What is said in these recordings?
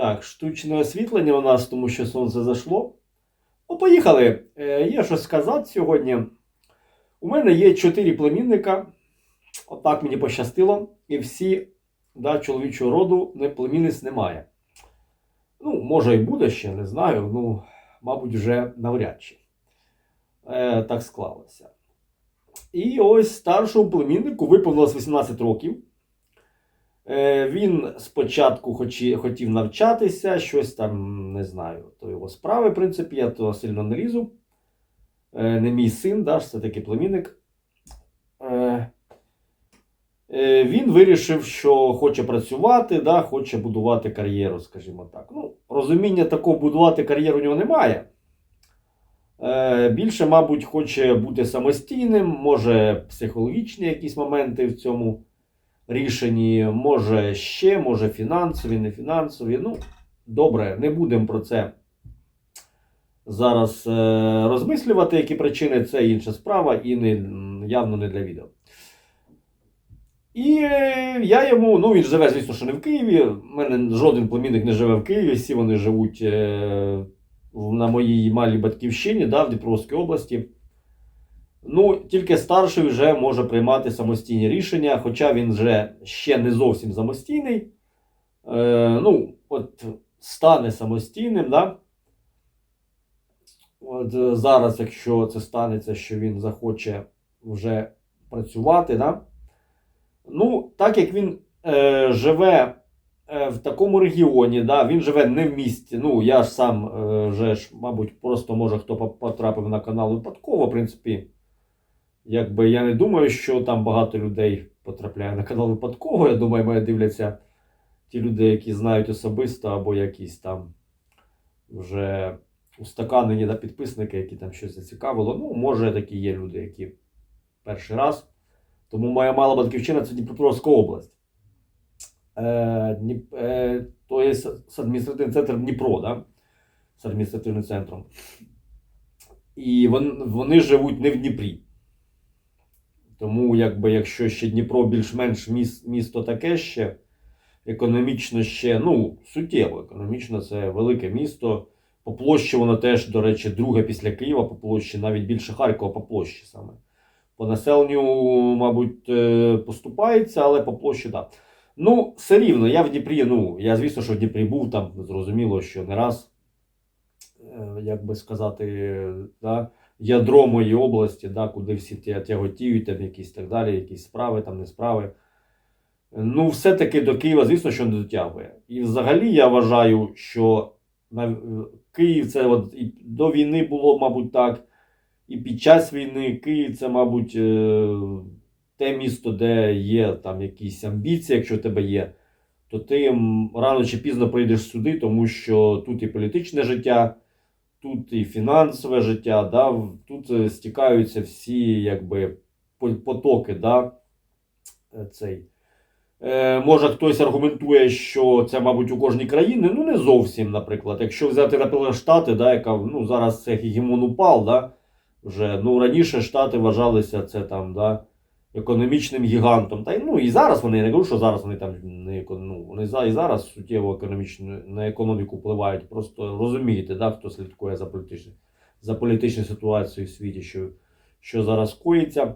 Так, штучне освітлення у нас, тому що сонце зайшло. Ну, поїхали. Е, є що сказати сьогодні. У мене є чотири племінника. Отак мені пощастило. І всі да, чоловічого роду не, племінниць немає. Ну, може і буде ще, не знаю. Ну, мабуть, вже навряд чи. Е, так склалося. І ось старшому племіннику виповнилось 18 років. Е, Він спочатку хотів навчатися, щось там не знаю, то його справи, в принципі, я то сильно не лізу. Е, Не мій син, да, такий племінник. Е, Він вирішив, що хоче працювати, да, хоче будувати кар'єру, скажімо так. Ну, розуміння такого будувати кар'єру у нього немає. Більше, мабуть, хоче бути самостійним, може психологічні якісь моменти в цьому рішенні, може ще, може фінансові, не фінансові. Ну, добре, не будемо про це зараз е, розмислювати, які причини, це інша справа, і не, явно не для відео. І я йому, ну він живе, звісно, що не в Києві. У мене жоден племінник не живе в Києві, всі вони живуть е, на моїй малій батьківщині, да, в Дніпровській області. Ну, тільки старший вже може приймати самостійні рішення, хоча він вже ще не зовсім самостійний. Е, ну, от стане самостійним, да? От е, зараз, якщо це станеться, що він захоче вже працювати, да? ну, так як він е, живе е, в такому регіоні, да, він живе не в місті. Ну, я ж сам е, вже ж, мабуть, просто може хто потрапив на канал випадково, в принципі. Якби я не думаю, що там багато людей потрапляє на канал випадково. Я думаю, мене дивляться ті люди, які знають особисто, або якісь там вже устаканені да, підписники, які там щось зацікавило. Ну, може, такі є люди, які перший раз. Тому моя мала батьківщина це Дніпропетровська область. Е, е, то є с- с адміністративний центр Дніпро, да? з адміністративним центром. І вон, вони живуть не в Дніпрі. Тому, якби, якщо ще Дніпро більш-менш міс, місто таке ще, економічно ще, ну, суттєво, економічно це велике місто. По площі воно теж, до речі, друге після Києва по площі, навіть більше Харкова по площі саме. По населенню, мабуть, е, поступається, але по площі так. Да. Ну, все рівно, я в Дніпрі, ну, я звісно, що в Дніпрі був там, зрозуміло, що не раз, е, як би сказати, да, ядро моєї області, да, куди всі тя- тяготіють, там якісь так далі, якісь справи, там не справи. Ну, все-таки до Києва, звісно, що не дотягує. І взагалі я вважаю, що на, Київ це от і до війни було, мабуть, так, і під час війни Київ це, мабуть, е, те місто, де є там якісь амбіції, якщо в тебе є, то ти рано чи пізно прийдеш сюди, тому що тут і політичне життя, тут і фінансове життя, да, тут е, стікаються всі якби, потоки. Да, е, цей. Е, може, хтось аргументує, що це, мабуть, у кожній країні. Ну, не зовсім, наприклад. Якщо взяти, наприклад, Штати, да, яка ну, зараз це гегемон упав, да, вже, ну, раніше Штати вважалися це там, да, економічним гігантом. Та й ну і зараз вони я не кажу, що зараз вони там не ну, вони за і зараз суттєво економічно на економіку впливають. Просто розумієте, да, хто слідкує за політичною за політичною ситуацією в світі, що, що зараз коїться.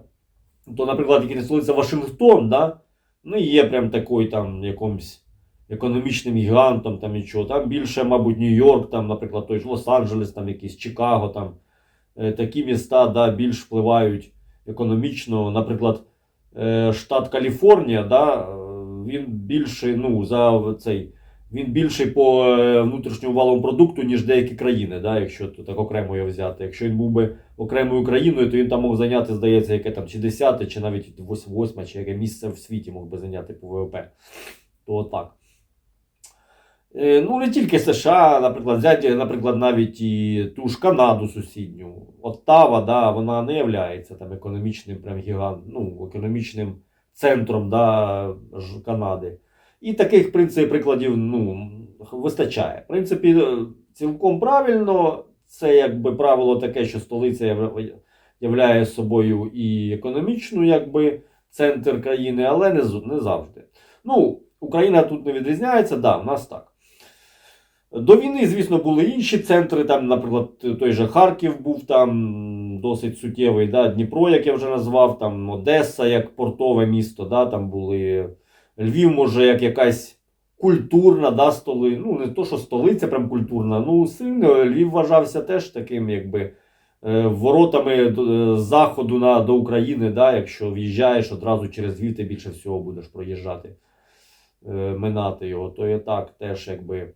То, наприклад, який столиця Вашингтон, да, ну є прям такий там якомусь економічним гігантом, там нічого. Там більше, мабуть, Нью-Йорк, там, наприклад, той ж Лос-Анджелес, там якийсь Чикаго, там е, такі міста да, більш впливають економічно. Наприклад, е, штат Каліфорнія, да, е, він більший, ну, за цей. Він більший по е, внутрішньому валовому продукту, ніж деякі країни, да, якщо то так окремо його взяти. Якщо він був би окремою країною, то він там мог зайняти, здається, яке там чи 10, чи навіть 8, чи яке місце в світі мог би зайняти по ВВП. То отак. Е, Ну, не тільки США, наприклад, взяти, наприклад, навіть і ту ж Канаду сусідню. Оттава, да, вона не є там економічним прям гігант, ну, економічним центром да, Канади. І таких в прикладів ну, вистачає. В принципі, е, цілком правильно. Це якби правило таке, що столиця яв- являє собою і економічну, якби центр країни, але не, не завжди. Ну, Україна тут не відрізняється, да, в нас так. До війни, звісно, були інші центри. Там, наприклад, той же Харків був там досить суттєвий, да? Дніпро, як я вже назвав, там Одеса як портове місто, да? там були Львів, може, як якась культурна да, столи. Ну, не то, що столиця прям культурна. Ну, сильно Львів вважався теж таким, якби. е, Воротами з заходу на, до України, да, якщо в'їжджаєш одразу через Львів, ти більше всього будеш проїжджати, е, минати його, то і так теж якби е,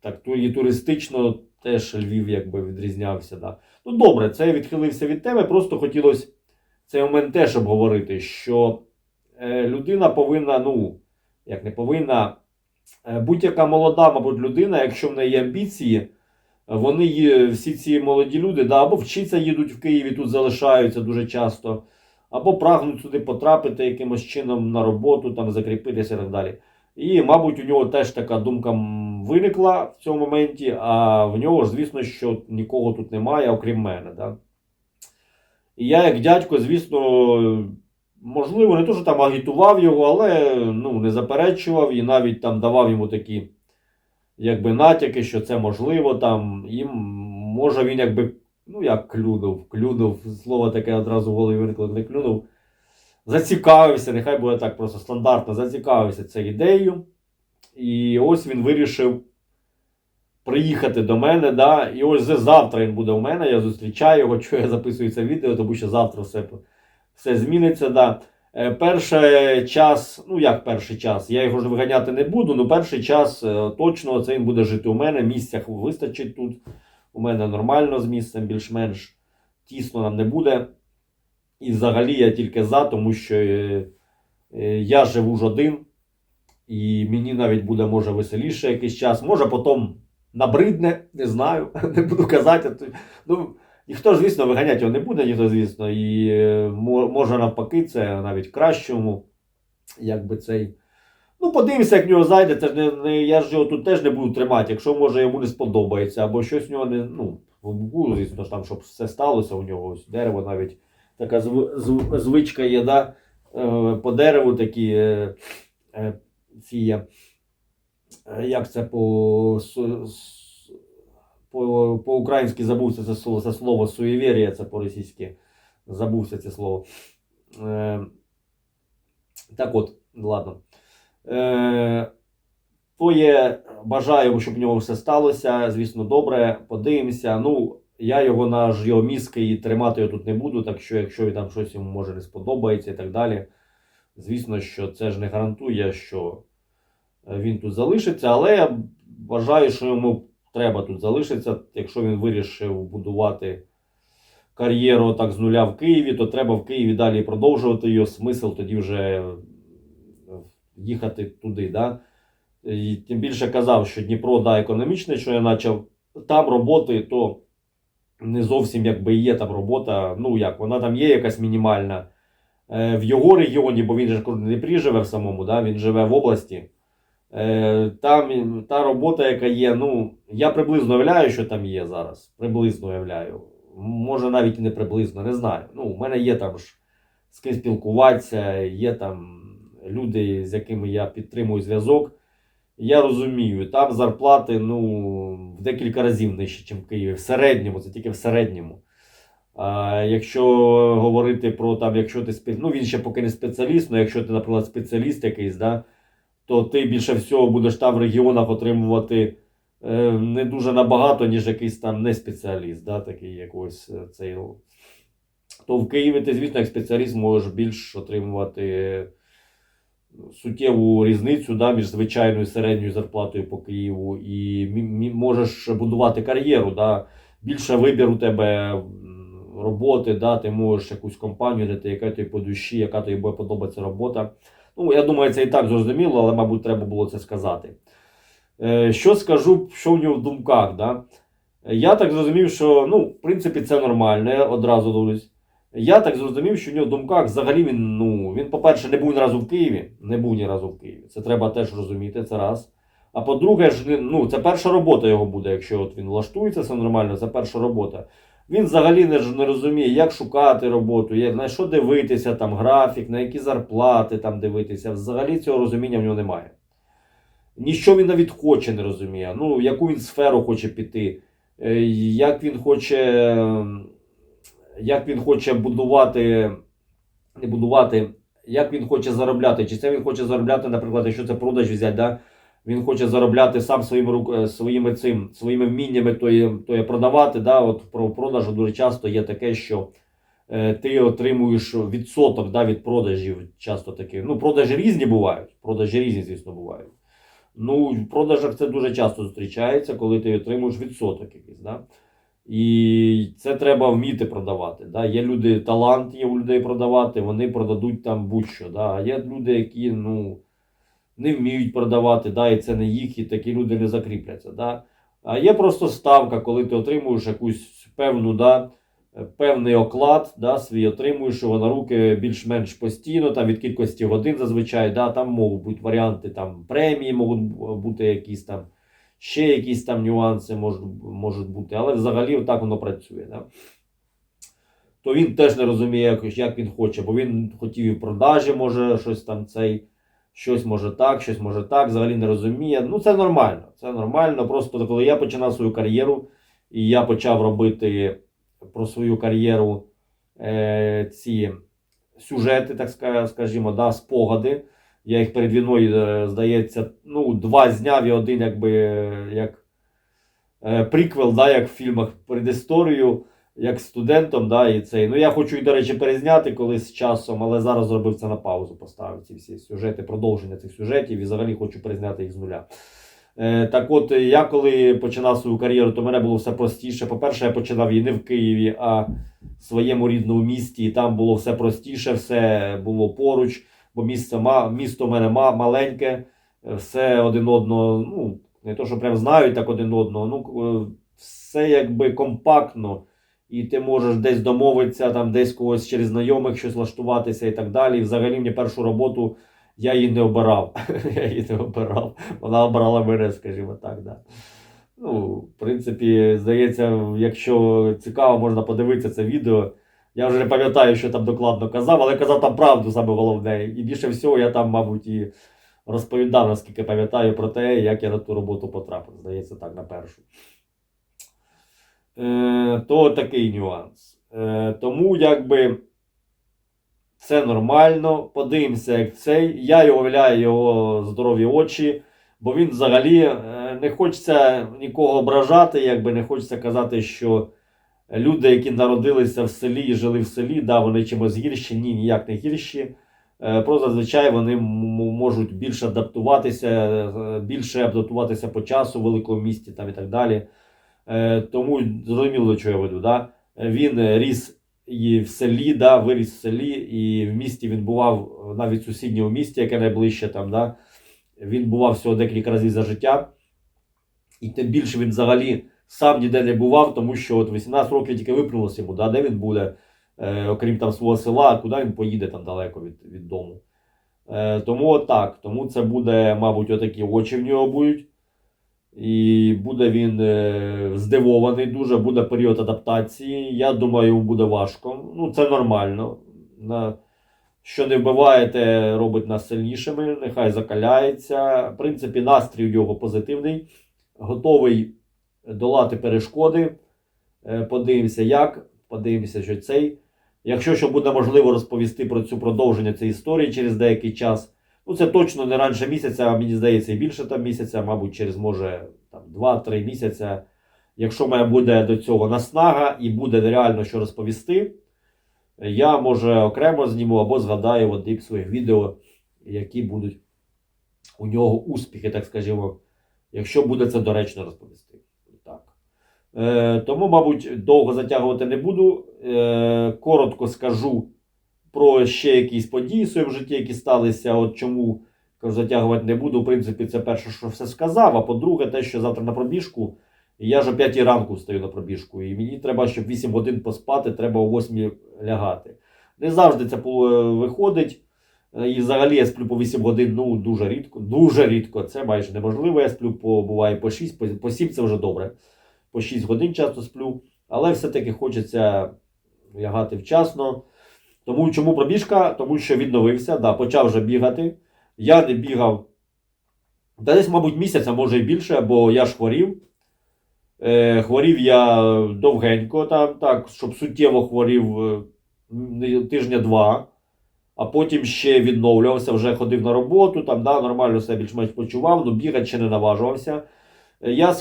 так, і туристично теж Львів якби відрізнявся. Да. Ну добре, це я відхилився від теми, просто хотілося цей момент теж обговорити, що е, людина повинна, ну, як не повинна, е, будь-яка молода, мабуть, людина, якщо в неї є амбіції, вони всі ці молоді люди, да, або вчиться їдуть в Києві, тут залишаються дуже часто, або прагнуть сюди потрапити якимось чином на роботу, там закріпитися і так далі. І, мабуть, у нього теж така думка виникла в цьому моменті, а в нього ж, звісно, що нікого тут немає, окрім мене. Да? І я, як дядько, звісно, можливо, не то, що там агітував його, але ну, не заперечував і навіть там давав йому такі якби натяки, що це можливо, там, і може він якби, ну як клюнув, клюнув, слово таке одразу в голові виникло, не клюнув, зацікавився, нехай буде так просто стандартно, зацікавився цією ідеєю. І ось він вирішив приїхати до мене, да, і ось завтра він буде у мене, я зустрічаю його, що я записую це відео, тому що завтра все, все зміниться. Да. Е, Перший час, ну як перший час, я його ж виганяти не буду, але перший час е, точно це він буде жити у мене. Місця вистачить тут. У мене нормально з місцем, більш-менш тісно нам не буде. І взагалі я тільки за, тому що е, е, я живу ж один, і мені навіть буде може веселіше якийсь час. Може потім набридне, не знаю, не буду казати. Ну, ніхто звісно, виганяти його не буде, ніхто, звісно, і е, може навпаки, це навіть кращому. Якби цей. Ну, подивимося, як в нього зайде. Це ж не, не, я ж його тут теж не буду тримати, якщо може йому не сподобається, або щось в нього не. Ну, звісно там, щоб все сталося у нього. Ось дерево навіть така зв, зв, звичка є, да? е, по дереву такі е, е, ці Як це по, с- по, по-українськи забувся це слово, це слово суєвір'я, це по-російськи. Забувся це слово. Е, так от, ладно. Е, то є, бажаю, щоб в нього все сталося. Звісно, добре, подивимося. Ну, я його на його мізки і тримати його тут не буду, так що, якщо там щось йому може не сподобається і так далі. Звісно, що це ж не гарантує, що е, він тут залишиться, але я вважаю, що йому треба тут залишитися. Якщо він вирішив будувати кар'єру так з нуля в Києві, то треба в Києві далі продовжувати його. Смисл тоді вже е, їхати туди. Да? І тим більше казав, що Дніпро да, економічне, що я почав там роботи, то не зовсім якби є там робота. Ну як, вона там є якась мінімальна. Е, в його регіоні, бо він же не в Дніпрі живе в самому, да? він живе в області. Е, там та робота, яка є, ну, я приблизно уявляю, що там є зараз. Приблизно уявляю. Може навіть і не приблизно, не знаю. Ну, у мене є там ж з ким спілкуватися, є там люди, з якими я підтримую зв'язок. Я розумію, там зарплати ну, в декілька разів нижче, ніж в Києві. В середньому, це тільки в середньому. А якщо говорити про там, якщо ти спе... ну він ще поки не спеціаліст, але якщо ти, наприклад, спеціаліст якийсь, да, то ти більше всього будеш там в регіонах отримувати е, не дуже набагато, ніж якийсь там не спеціаліст, да, такий якось е, цей. То в Києві ти, звісно, як спеціаліст можеш більш отримувати суттєву різницю да, між звичайною середньою зарплатою по Києву і можеш будувати кар'єру. Да. Більше вибір у тебе роботи, да, ти можеш якусь компанію знайти, яка тобі по душі, яка тобі подобається робота. Ну, я думаю, це і так зрозуміло, але, мабуть, треба було це сказати. Е, що скажу, що в нього в думках? Да? Я так зрозумів, що ну, в принципі це нормально, я одразу дивлюсь. Я так зрозумів, що в нього в думках взагалі він, ну, він, по-перше, не був ні разу в Києві. Не був ні разу в Києві. Це треба теж розуміти, це раз. А по-друге, ж, ну, це перша робота його буде, якщо от він влаштується, все нормально, це перша робота. Він взагалі не, не розуміє, як шукати роботу, як, на що дивитися, там, графік, на які зарплати там дивитися. Взагалі цього розуміння в нього немає. ніщо він навіть хоче, не розуміє. Ну, яку він сферу хоче піти, е, як він хоче, як він хоче будувати, не будувати, як він хоче заробляти. Чи це він хоче заробляти, наприклад, якщо це продаж взяти, да? він хоче заробляти сам своїми е, своїми цим, своїми вміннями, то є, продавати. Да? От про продажу дуже часто є таке, що е, ти отримуєш відсоток да, від продажів. Часто таке. Ну, продажі різні бувають. Продажі різні, звісно, бувають. Ну, в продажах це дуже часто зустрічається, коли ти отримуєш відсоток якийсь. Да? І це треба вміти продавати. Да? Є люди, талант є у людей продавати, вони продадуть там будь-що. Да? А є люди, які ну, не вміють продавати, да? і це не їх, і такі люди не закріпляться. Да? А є просто ставка, коли ти отримуєш якусь певну, да, певний оклад, да, свій отримуєш його на руки більш-менш постійно, там від кількості годин зазвичай, да, там можуть бути варіанти там, премії, можуть бути якісь там, ще якісь там нюанси можуть, можуть бути, але взагалі так воно працює. Да. То він теж не розуміє, як, він хоче, бо він хотів і в продажі, може щось там цей. Щось може так, щось може так, взагалі не розуміє. Ну, це нормально. Це нормально. Просто коли я починав свою кар'єру, і я почав робити про свою кар'єру е, ці сюжети, так скажімо, да, спогади. Я їх перед війною, е, здається, ну, два зняв і один, якби як е, приквел, да, як в фільмах перед історією, як студентом. Да, і цей. Ну, я хочу до речі, перезняти колись часом, але зараз зробив це на паузу, поставив ці всі сюжети, продовження цих сюжетів і взагалі хочу перезняти їх з нуля. Е, Так от, я коли починав свою кар'єру, то мене було все простіше. По-перше, я починав її не в Києві, а в своєму рідному місті. І там було все простіше, все було поруч, бо місце, місто в мене ма- маленьке, е, все один одного, ну, не то, що прям знають так один одного, ну, е, все якби компактно. І ти можеш десь домовитися, там десь когось через знайомих щось влаштуватися і так далі. І взагалі мені першу роботу я її не обирав. я її не обирав. Вона обрала мене, скажімо так. Да. Ну, в принципі, здається, якщо цікаво, можна подивитися це відео. Я вже не пам'ятаю, що там докладно казав, але казав там правду саме головне. І більше всього я там, мабуть, і розповідав, наскільки пам'ятаю про те, як я на ту роботу потрапив. Здається, так, на першу. Е, то такий нюанс. Е, тому якби це нормально. Подивимося, як цей. Я виляю його здорові очі, бо він взагалі е, не хочеться нікого ображати, якби не хочеться казати, що люди, які народилися в селі і жили в селі, да, вони чимось гірші, ні, ніяк не гірші. Е, Просто зазвичай вони можуть більше адаптуватися, е, більше адаптуватися по часу в великому місті там і так далі. Е, Тому зрозуміло, чого я веду. Да? Він ріс і в селі, да, виріс в селі, і в місті він бував навіть в сусідньому місті, яке найближче там. Да? Він бував всього декілька разів за життя. І тим більше він взагалі сам ніде не бував, тому що от 18 років тільки виплюнулося йому, да? де він буде, е, окрім там свого села, куди він поїде там далеко від, від дому. Е, тому отак. Тому це буде, мабуть, отакі очі в нього будуть. І буде він е, здивований дуже, буде період адаптації. Я думаю, йому буде важко. Ну, це нормально. На, що не вбиваєте, робить нас сильнішими, нехай закаляється. В принципі, настрій у нього позитивний, готовий долати перешкоди. Е, Подивимося, як. Подивимося, що цей. Якщо що буде можливо розповісти про цю продовження цієї історії через деякий час. Ну, це точно не раніше місяця, а мені здається, і більше там місяця, мабуть, через може там 2-3 місяця. Якщо мене буде до цього наснага і буде реально що розповісти, я може окремо зніму або згадаю в своїх відео, які будуть у нього успіхи, так скажімо, якщо буде це доречно розповісти. Е, тому, мабуть, довго затягувати не буду. Е, коротко скажу про ще якісь події в житті, які сталися. От чому кажу, затягувати не буду. В принципі, це перше, що все сказав. А по-друге, те, що завтра на пробіжку. Я ж о 5 ранку встаю на пробіжку, і мені треба, щоб 8 годин поспати, треба о 8 лягати. Не завжди це виходить. Е, І взагалі я сплю по 8 годин, ну дуже рідко, дуже рідко. Це майже неможливо. Я сплю по буває по 6, по, по 7 це вже добре. По 6 годин часто сплю, але все-таки хочеться лягати вчасно. Тому чому пробіжка? Тому що відновився, да, почав вже бігати. Я не бігав Та десь, мабуть, місяць, а може і більше, бо я ж хворів. Е, хворів я довгенько, там, так, щоб суттєво хворів е, тижня два, а потім ще відновлювався, вже ходив на роботу, там, да, нормально себе більш-менш почував, але бігати ще не наважувався. Е, Я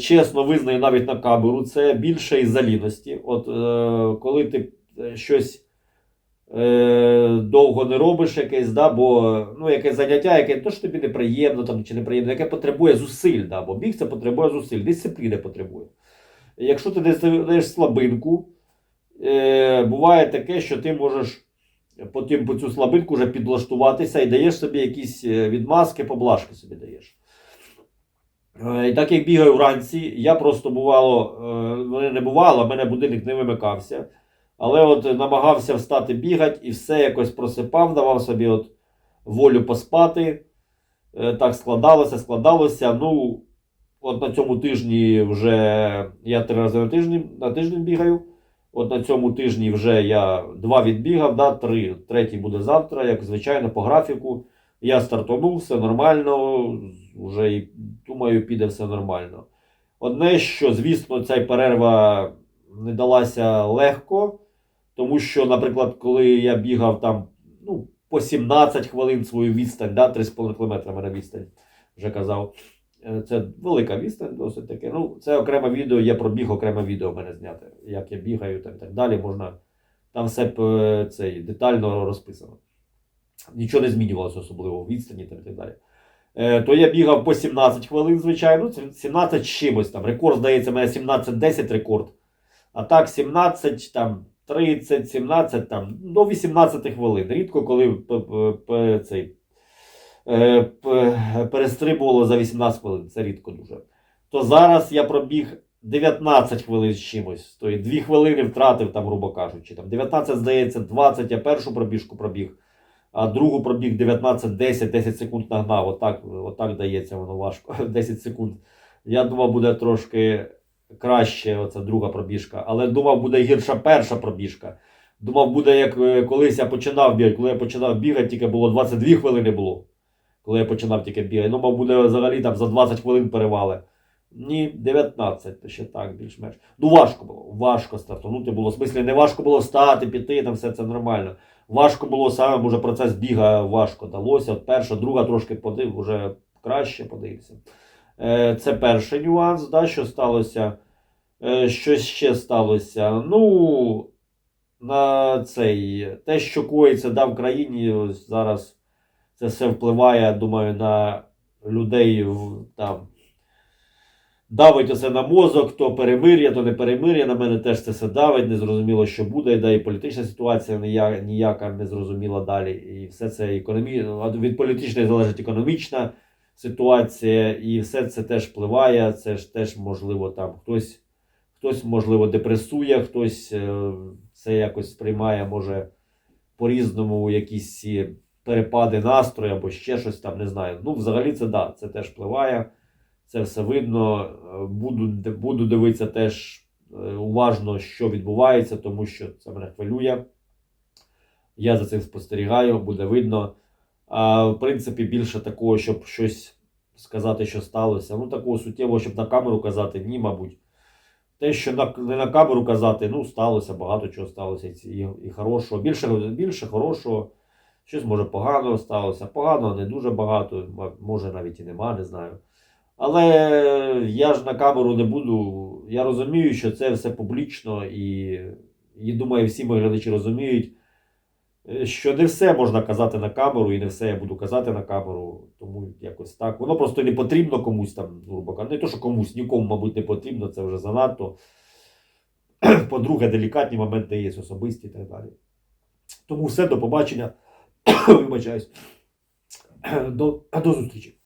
чесно визнаю навіть на камеру, це більше із-за ліності. От е, коли ти е, щось е, довго не робиш якесь, да, бо ну, якесь заняття, яке то, що тобі неприємно там, чи неприємно, яке потребує зусиль, да, бо біг це потребує зусиль, дисципліни потребує. Якщо ти даєш слабинку, е, буває таке, що ти можеш потім по цю слабинку вже підлаштуватися і даєш собі якісь е, відмазки, поблажки собі даєш. Е, І так як бігаю вранці, я просто бувало, е, мене не бувало, мене будильник не вимикався. Але от намагався встати бігати і все якось просипав, давав собі от волю поспати. Е, Так складалося, складалося. Ну, от на цьому тижні вже я три рази на тиждень, на тиждень бігаю. От на цьому тижні вже я два відбігав, да, три. Третій буде завтра, як звичайно, по графіку. Я стартанув, все нормально, вже і думаю, піде все нормально. Одне, що, звісно, ця перерва не далася легко, тому що, наприклад, коли я бігав там ну, по 17 хвилин свою відстань, да, 3,5 км мене відстань, вже казав. Е, Це велика відстань, досить таке. Ну, це окреме відео, є про біг, окреме відео мене зняти. Як я бігаю і так далі. Можна там все е, цей, детально розписано. Нічого не змінювалося особливо в відстані там, і так далі. Е, то я бігав по 17 хвилин, звичайно. 17 з чимось там. Рекорд, здається, у мене 17-10 рекорд. А так, 17, там, 30, 17, там, до 18 хвилин. Рідко, коли цей, е, перестрибувало за 18 хвилин. Це рідко дуже. То зараз я пробіг 19 хвилин з чимось. То 2 хвилини втратив, там, грубо кажучи. Там 19, здається, 20 я першу пробіжку пробіг, а другу пробіг 19, 10, 10 секунд нагнав. Отак, отак дається воно важко. 10 секунд. Я думав, буде трошки краще оця друга пробіжка, але думав, буде гірша перша пробіжка. Думав, буде як е, колись я починав бігати. Коли я починав бігати, тільки було 22 хвилини було. Коли я починав тільки бігати. Думав, буде взагалі там за 20 хвилин перевали. Ні, 19, то ще так, більш-менш. Ну, важко було. Важко стартанути було. В смислі, не важко було встати, піти, там все це нормально. Важко було саме, може, процес біга важко далося. Перша, друга трошки подив, вже краще подивився. Е, Це перший нюанс, да, що сталося. Е, Що ще сталося? Ну, на цей, те, що коїться да, в країні, зараз це все впливає, думаю, на людей в, там. Давить оце на мозок, то перемир'я, то не перемир'я. На мене теж це все давить, незрозуміло, що буде, да і політична ситуація ніяка, ніяка не зрозуміла далі. І все це економі... від політичної залежить економічна ситуація, і все це теж впливає. Це ж теж можливо там хтось, хтось можливо депресує, хтось е, це якось сприймає, може по-різному якісь перепади настрою або ще щось там, не знаю. Ну, взагалі, це да, це теж впливає. Це все видно. Е, Буду, буду дивитися теж е, уважно, що відбувається, тому що це мене хвилює. Я за цим спостерігаю, буде видно. А в принципі, більше такого, щоб щось сказати, що сталося. Ну, такого суттєвого, щоб на камеру казати, ні, мабуть. Те, що на, не на камеру казати, ну, сталося, багато чого сталося, і, і, хорошого. Більше, більше хорошого, щось може поганого сталося. Поганого не дуже багато, може навіть і нема, не знаю. Але я ж на камеру не буду. Я розумію, що це все публічно, і, і думаю, всі мої глядачі розуміють, е, що не все можна казати на камеру, і не все я буду казати на камеру. Тому якось так. Воно просто не потрібно комусь там, грубо кажучи. Не то, що комусь, нікому, мабуть, не потрібно, це вже занадто. По-друге, делікатні моменти є особисті і так далі. Тому все, до побачення. Вибачаюсь. До, до зустрічі.